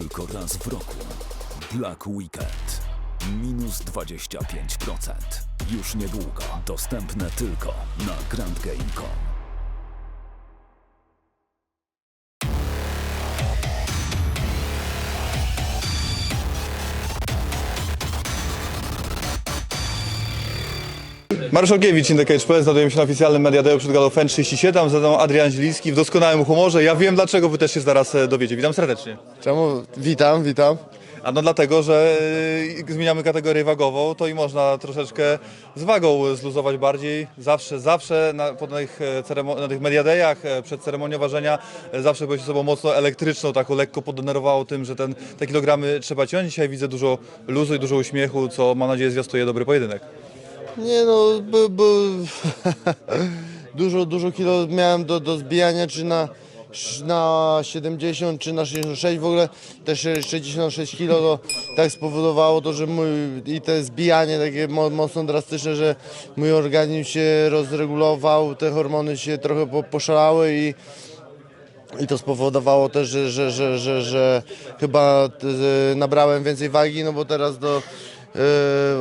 Tylko raz w roku. Black Weekend. Minus 25%. Już niedługo. Dostępne tylko na grandgame.com. Mariusz Olkiewicz, Indy Cage.pl, znajdujemy się na oficjalnym Mediadeu przed galą FEN 37, za mną Adrian Zieliński w doskonałym humorze. Ja wiem dlaczego, wy też się zaraz e, dowiecie. Witam serdecznie. Czemu? Witam, witam. A no dlatego, że e, zmieniamy kategorię wagową, to i można troszeczkę z wagą zluzować bardziej. Zawsze, zawsze na, po tych, e, ceremo- na tych mediadejach, e, przed ceremonią ważenia, e, zawsze byłeś osobą mocno elektryczną, taką lekko podenerwowało tym, że ten, te kilogramy trzeba ciąć. Dzisiaj widzę dużo luzu i dużo uśmiechu, co mam nadzieję zwiastuje dobry pojedynek. Nie no, by, by, dużo, dużo kilo miałem do, do zbijania, czy na, na 70, czy na 66 w ogóle, też 66 kilo, to tak spowodowało to, że mój, i te zbijanie takie mo, mocno drastyczne, że mój organizm się rozregulował, te hormony się trochę po, poszalały i I to spowodowało też, że, że, że, że, że chyba e, nabrałem więcej wagi, no bo teraz do,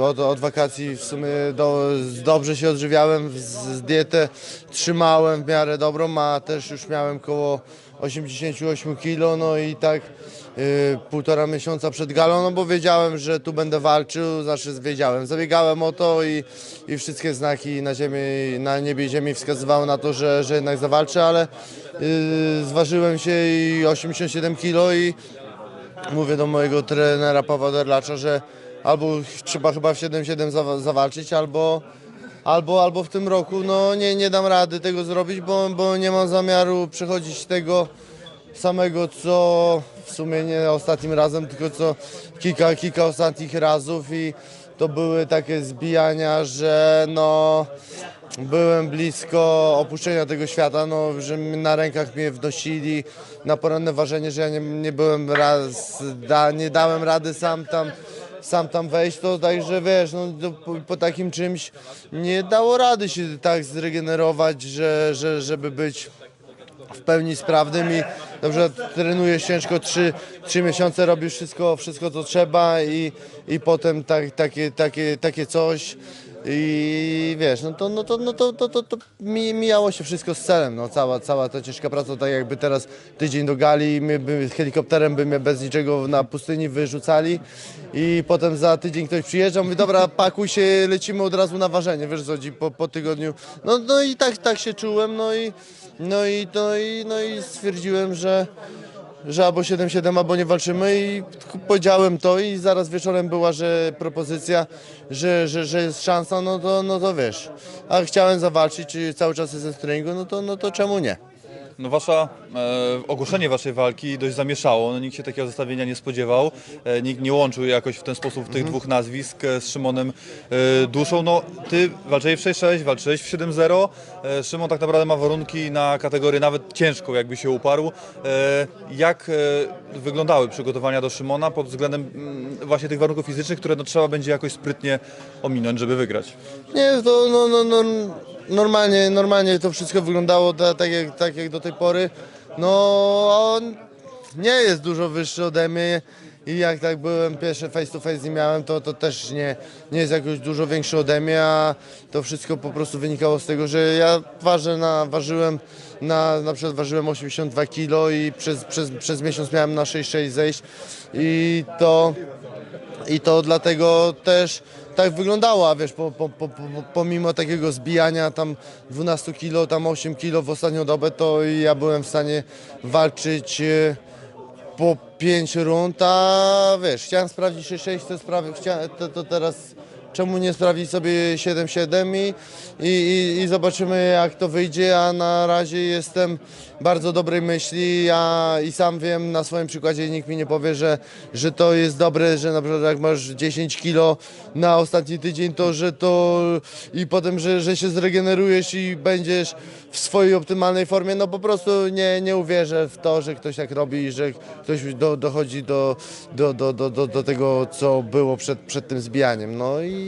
od, od wakacji w sumie do, dobrze się odżywiałem, z, z dietę trzymałem w miarę dobrą, a też już miałem koło 88 kg, no i tak e, półtora miesiąca przed galą, no bo wiedziałem, że tu będę walczył, znaczy wiedziałem, zabiegałem o to i, i wszystkie znaki na ziemi, na niebie i ziemi wskazywały na to, że, że jednak zawalczę, ale Yy, zważyłem się i 87 kg i mówię do mojego trenera Pawła Derlacza, że albo trzeba chyba w 7-7 zawa- zawalczyć, albo, albo, albo w tym roku no, nie, nie dam rady tego zrobić, bo, bo nie mam zamiaru przechodzić tego samego, co w sumie nie ostatnim razem, tylko co kilka, kilka ostatnich razów i to były takie zbijania, że no byłem blisko opuszczenia tego świata, no, że na rękach mnie wnosili na poranne ważenie, że ja nie, nie byłem raz, da, nie dałem rady sam tam sam tam wejść, to także wiesz, no, po, po takim czymś nie dało rady się tak zregenerować, że, że, żeby być w pełni sprawnym i dobrze trenujesz ciężko 3, 3 miesiące, robisz wszystko, wszystko co trzeba i, i potem tak, takie, takie, takie coś i wiesz, no to, no to, no to, to, to, to mi- mijało się wszystko z celem, no. Cała, cała ta ciężka praca, tak jakby teraz tydzień do gali, my by, helikopterem by mnie bez niczego na pustyni wyrzucali i potem za tydzień ktoś przyjeżdża, mówi dobra pakuj się, lecimy od razu na ważenie, wiesz co chodzi, po, po tygodniu, no, no i tak, tak się czułem, no i no i, no i, no i stwierdziłem, że, że albo 7-7, albo nie walczymy i powiedziałem to i zaraz wieczorem była, że propozycja, że, że, że jest szansa, no to, no to wiesz. A chciałem zawalczyć, czy cały czas jestem w treningu, no to, no to czemu nie? No wasza, e, ogłoszenie waszej walki dość zamieszało, no, nikt się takiego zestawienia nie spodziewał, e, nikt nie łączył jakoś w ten sposób tych dwóch nazwisk e, z Szymonem e, Duszą. No ty walczyłeś w 6-6, walczyłeś w 7-0, e, Szymon tak naprawdę ma warunki na kategorię nawet ciężką, jakby się uparł. E, jak e, wyglądały przygotowania do Szymona pod względem mm, właśnie tych warunków fizycznych, które no, trzeba będzie jakoś sprytnie ominąć, żeby wygrać? Nie, to no, no, no, normalnie, normalnie to wszystko wyglądało ta, tak, jak, tak jak do tej pory. No on nie jest dużo wyższy ode mnie i jak tak byłem pierwsze face to face z nim miałem, to, to też nie, nie jest jakoś dużo większy ode mnie, a to wszystko po prostu wynikało z tego, że ja ważę na, ważyłem na, na przykład ważyłem 82 kg i przez, przez, przez miesiąc miałem na 6,6 zejść i to i to dlatego też tak wyglądało, a wiesz, po, po, po, po, pomimo takiego zbijania tam 12 kg, tam 8 kg w ostatnią dobę, to ja byłem w stanie walczyć e, po 5 rund, a wiesz, chciałem sprawdzić 6-6, to, sprawy, to, to teraz czemu nie sprawdzić sobie 7-7 i, i, i, i zobaczymy jak to wyjdzie, a na razie jestem bardzo dobrej myśli, ja i sam wiem na swoim przykładzie, nikt mi nie powie, że, że to jest dobre, że na przykład jak masz 10 kilo na ostatni tydzień, to że to i potem, że, że się zregenerujesz i będziesz w swojej optymalnej formie, no po prostu nie, nie uwierzę w to, że ktoś tak robi i że ktoś do, dochodzi do, do, do, do, do, do tego, co było przed, przed tym zbijaniem. No i,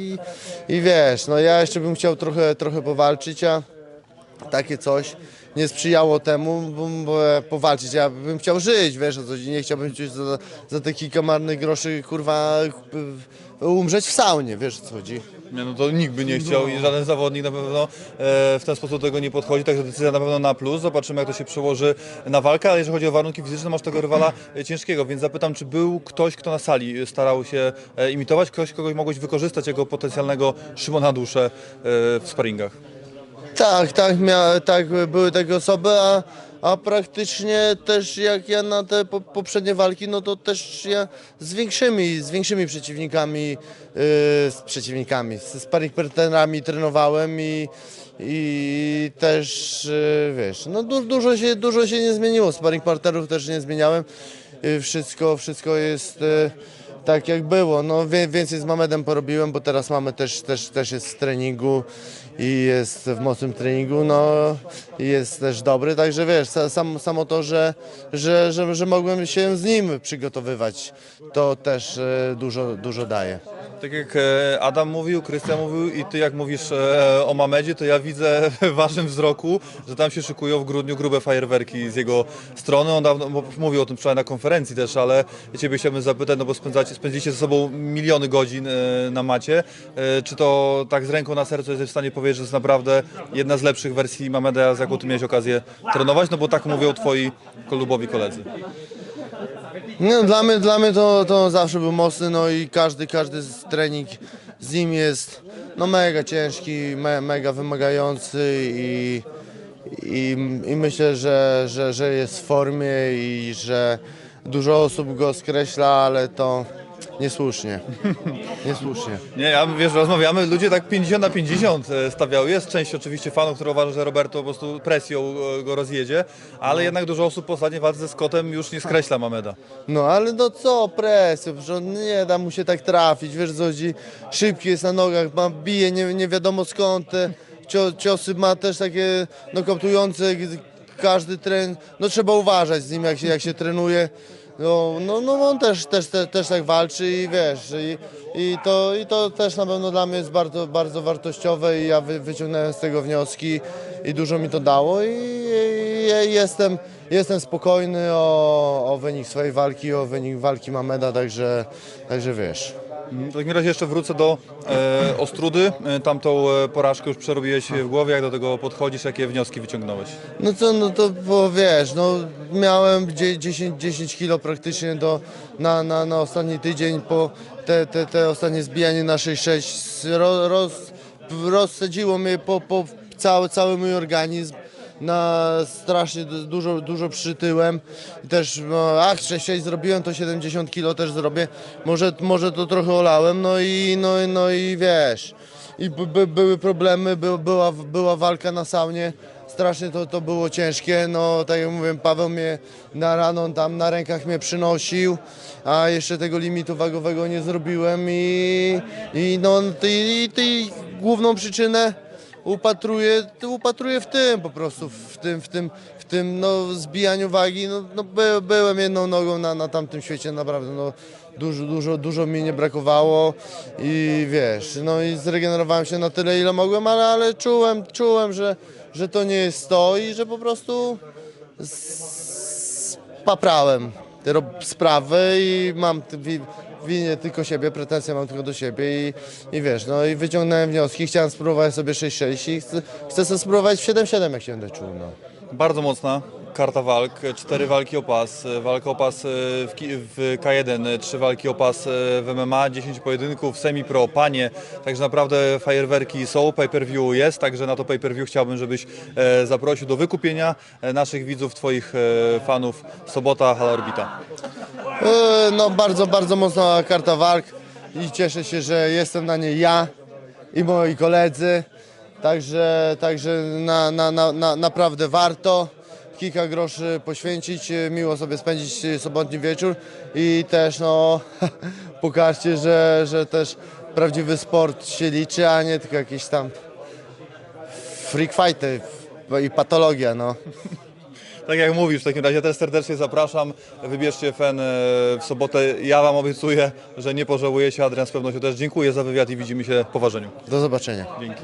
i wiesz, no ja jeszcze bym chciał trochę, trochę powalczyć, a takie coś nie sprzyjało temu, bo, bo powalczyć. Ja bym chciał żyć, wiesz o co nie chciałbym gdzieś za, za te kilka marnych groszy, kurwa, umrzeć w saunie, wiesz o co chodzi. Nie, no to nikt by nie chciał i żaden zawodnik na pewno e, w ten sposób do tego nie podchodzi, także decyzja na pewno na plus. Zobaczymy jak to się przełoży na walkę, ale jeżeli chodzi o warunki fizyczne, masz tego rywala e, ciężkiego, więc zapytam, czy był ktoś, kto na sali starał się e, imitować, ktoś, kogoś mogłeś wykorzystać jako potencjalnego Szymona Duszę e, w sparingach? Tak, tak, mia, tak były takie osoby, a, a praktycznie też jak ja na te po, poprzednie walki, no to też ja z większymi, z większymi przeciwnikami, yy, z przeciwnikami, z sparring partnerami trenowałem i, i też, yy, wiesz, no du, dużo, się, dużo się nie zmieniło, sparring partnerów też nie zmieniałem, yy, wszystko, wszystko jest... Yy, tak jak było. No, więcej z Mamedem porobiłem, bo teraz mamy też, też, też jest w treningu i jest w mocnym treningu, no jest też dobry, także wiesz, sa- sam, samo to, że, że, że, że mogłem się z nim przygotowywać, to też e, dużo, dużo daje. Tak jak e, Adam mówił, Krystian mówił i ty jak mówisz e, o Mamedzie, to ja widzę w waszym wzroku, że tam się szykują w grudniu grube fajerwerki z jego strony. On dawno mówił o tym wczoraj na konferencji też, ale ciebie chciałbym zapytać, no bo spędzacie, spędziliście ze sobą miliony godzin e, na macie. Czy to tak z ręką na sercu jesteś w stanie powiedzieć, że jest naprawdę jedna z lepszych wersji Mameda, z jaką ty miałeś okazję trenować? No bo tak mówią twoi klubowi koledzy. No, dla mnie, dla mnie to, to zawsze był mocny, no i każdy, każdy z trening z nim jest no, mega ciężki, me, mega wymagający i, i, i myślę, że, że, że jest w formie i że dużo osób go skreśla, ale to niesłusznie. Niesłusznie. Nie, ja wiesz, rozmawiamy, ludzie tak 50 na 50 e, stawiały. Jest część oczywiście fanów, która uważa, że Roberto po prostu presją e, go rozjedzie, ale jednak dużo osób po ostatniej walce ze Scottem już nie skreśla Mameda. No ale no co, presję, że on nie da mu się tak trafić, wiesz co chodzi, szybki jest na nogach, ma, bije nie, nie wiadomo skąd, te cio, ciosy ma też takie nokautujące, każdy tren, no trzeba uważać z nim jak się, jak się trenuje, no, no, no on też, też, też, też tak walczy i wiesz, i, i, to, i to też na pewno dla mnie jest bardzo, bardzo wartościowe i ja wy, wyciągnąłem z tego wnioski i dużo mi to dało i, i, jestem, jestem spokojny o, o wynik swojej walki, o wynik walki Mameda, także, także wiesz. W takim razie jeszcze wrócę do e, Ostrudy. E, tamtą e, porażkę już przerobiłeś w głowie, jak do tego podchodzisz, jakie wnioski wyciągnąłeś? No co, no to bo wiesz, no miałem dzie- 10, 10 kilo praktycznie do, na, na, na ostatni tydzień po te, te, te ostatnie zbijanie na 6-6 ro, roz, rozsadziło mnie po, po cały, cały mój organizm. Na strasznie du- dużo, dużo przytyłem. I Też, no, ach, 6-6 zrobiłem, to 70 kilo też zrobię. Może, może to trochę olałem, no i, no, i- no i wiesz. I by, by, były problemy, by, była, była walka na saunie strasznie to, to było ciężkie, no tak jak mówiłem, Paweł mnie na rano tam na rękach mnie przynosił, a jeszcze tego limitu wagowego nie zrobiłem i, i no i, i główną przyczynę upatruję, upatruję w tym po prostu, w tym, w tym, w tym no, zbijaniu wagi, no, no by, byłem jedną nogą na, na tamtym świecie, naprawdę, no dużo, dużo, dużo mi nie brakowało i wiesz, no i zregenerowałem się na tyle, ile mogłem, ale, ale czułem, czułem, że, że to nie jest to i że po prostu spaprałem te sprawy i mam winię tylko siebie, pretensje mam tylko do siebie i, i wiesz, no i wyciągnąłem wnioski, chciałem spróbować sobie 6-6 i chcę, chcę sobie spróbować w 7-7 jak się będę czuł, no. Bardzo mocna karta walk, cztery walki o pas, walka o pas e, w, ki- w K1, e, trzy walki o pas e, w MMA, 10 pojedynków, semi-pro, panie, także naprawdę fajerwerki są, pay-per-view jest, także na to pay-per-view chciałbym, żebyś e, zaprosił do wykupienia naszych widzów, twoich fanów, sobota, hala orbita. No bardzo, bardzo mocna karta walk i cieszę się, że jestem na niej ja i moi koledzy. Także, także na, na, na, na, naprawdę warto kilka groszy poświęcić, e, miło sobie spędzić e, sobotni wieczór i też no pokażcie, że, że też prawdziwy sport się liczy, a nie tylko jakieś tam freak fighty i patologia, no. Tak jak mówisz, w takim razie też serdecznie zapraszam. Wybierzcie fen e, w sobotę. Ja Wam obiecuję, że nie pożałujecie. Adrian z pewnością też dziękuję za wywiad i widzimy się po ważeniu. Do zobaczenia. Dzięki.